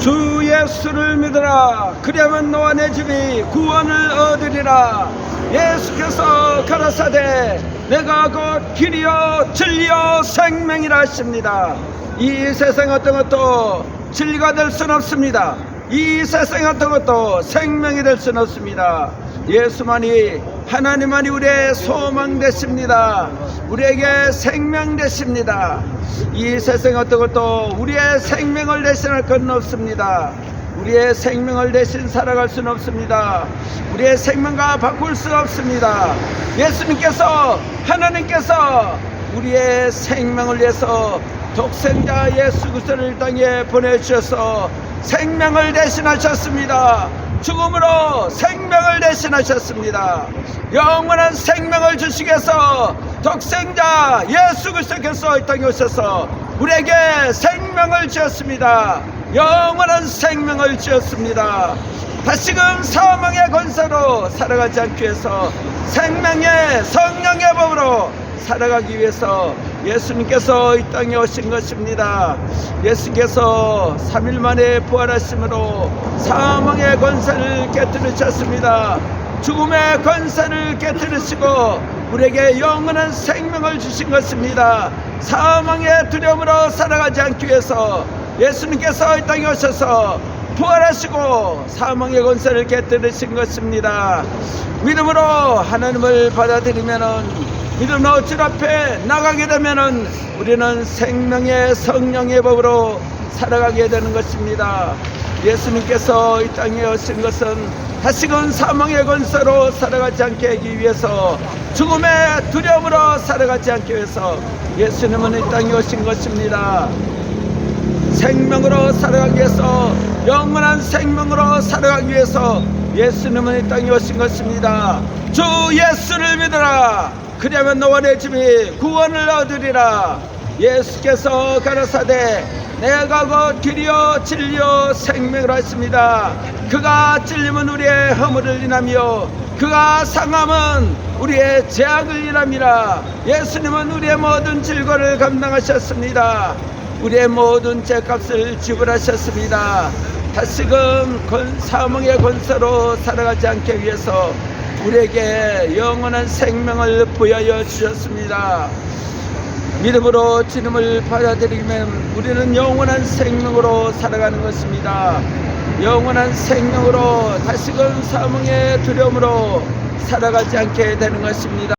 주 예수를 믿으라. 그리하면 너와 내 집이 구원을 얻으리라. 예수께서 가라사대 내가 곧 길이요 진리요 생명이라 하십니다. 이 세상 어떤 것도 진리가 될 수는 없습니다. 이 세상 어떤 것도 생명이 될 수는 없습니다. 예수만이 하나님만이 우리의 소망 되십니다 우리에게 생명 되십니다 이 세상 어떤 것도 우리의 생명을 대신할 건 없습니다 우리의 생명을 대신 살아갈 수는 없습니다. 우리의 생명과 바꿀 수 없습니다. 예수님께서 하나님께서 우리의 생명을 위해서 독생자 예수 그리스도를 이 땅에 보내주셔서 생명을 대신하셨습니다. 죽음으로 생명을 대신하셨습니다. 영원한 생명을 주시기 위해서 독생자 예수 그리스도께서 이 땅에 오셔서 우리에게 생명을 주었습니다. 영원한 생명을 주었습니다. 다시금 사망의 권세로 살아가지 않기 위해서 생명의 성령의 법으로 살아가기 위해서 예수님께서 이 땅에 오신 것입니다. 예수께서 3일 만에 부활하심으로 사망의 권세를 깨뜨리셨습니다. 죽음의 권세를 깨뜨리시고 우리에게 영원한 생명을 주신 것입니다. 사망의 두려움으로 살아가지 않기 위해서 예수님께서 이 땅에 오셔서 부활하시고 사망의 권세를 깨뜨리신 것입니다. 믿음으로 하나님을 받아들이면은 믿음으로 주 앞에 나가게 되면은 우리는 생명의 성령의 법으로 살아가게 되는 것입니다. 예수님께서 이 땅에 오신 것은 다시금 사망의 권세로 살아가지 않게 하기 위해서 죽음의 두려움으로 살아가지 않기 위해서 예수님은 이 땅에 오신 것입니다. 생명으로 살아가기 위해서 영원한 생명으로 살아가기 위해서 예수님은 이 땅에 오신 것입니다. 주 예수를 믿으라. 그리하면 너와 내 집이 구원을 얻으리라. 예수께서 가라사대 내가 곧 길이요 진리요 생명을 하십니다. 그가 찔림은 우리의 허물을 인하며 그가 상함은 우리의 죄악을 인함이라. 예수님은 우리의 모든 질고를 감당하셨습니다. 우리의 모든 죄값을 지불하셨습니다. 다시금 권, 사망의 권세로 살아가지 않게 위해서 우리에게 영원한 생명을 부여하여 주셨습니다. 믿음으로 주님을 받아들이면 우리는 영원한 생명으로 살아가는 것입니다. 영원한 생명으로 다시금 사망의 두려움으로 살아가지 않게 되는 것입니다.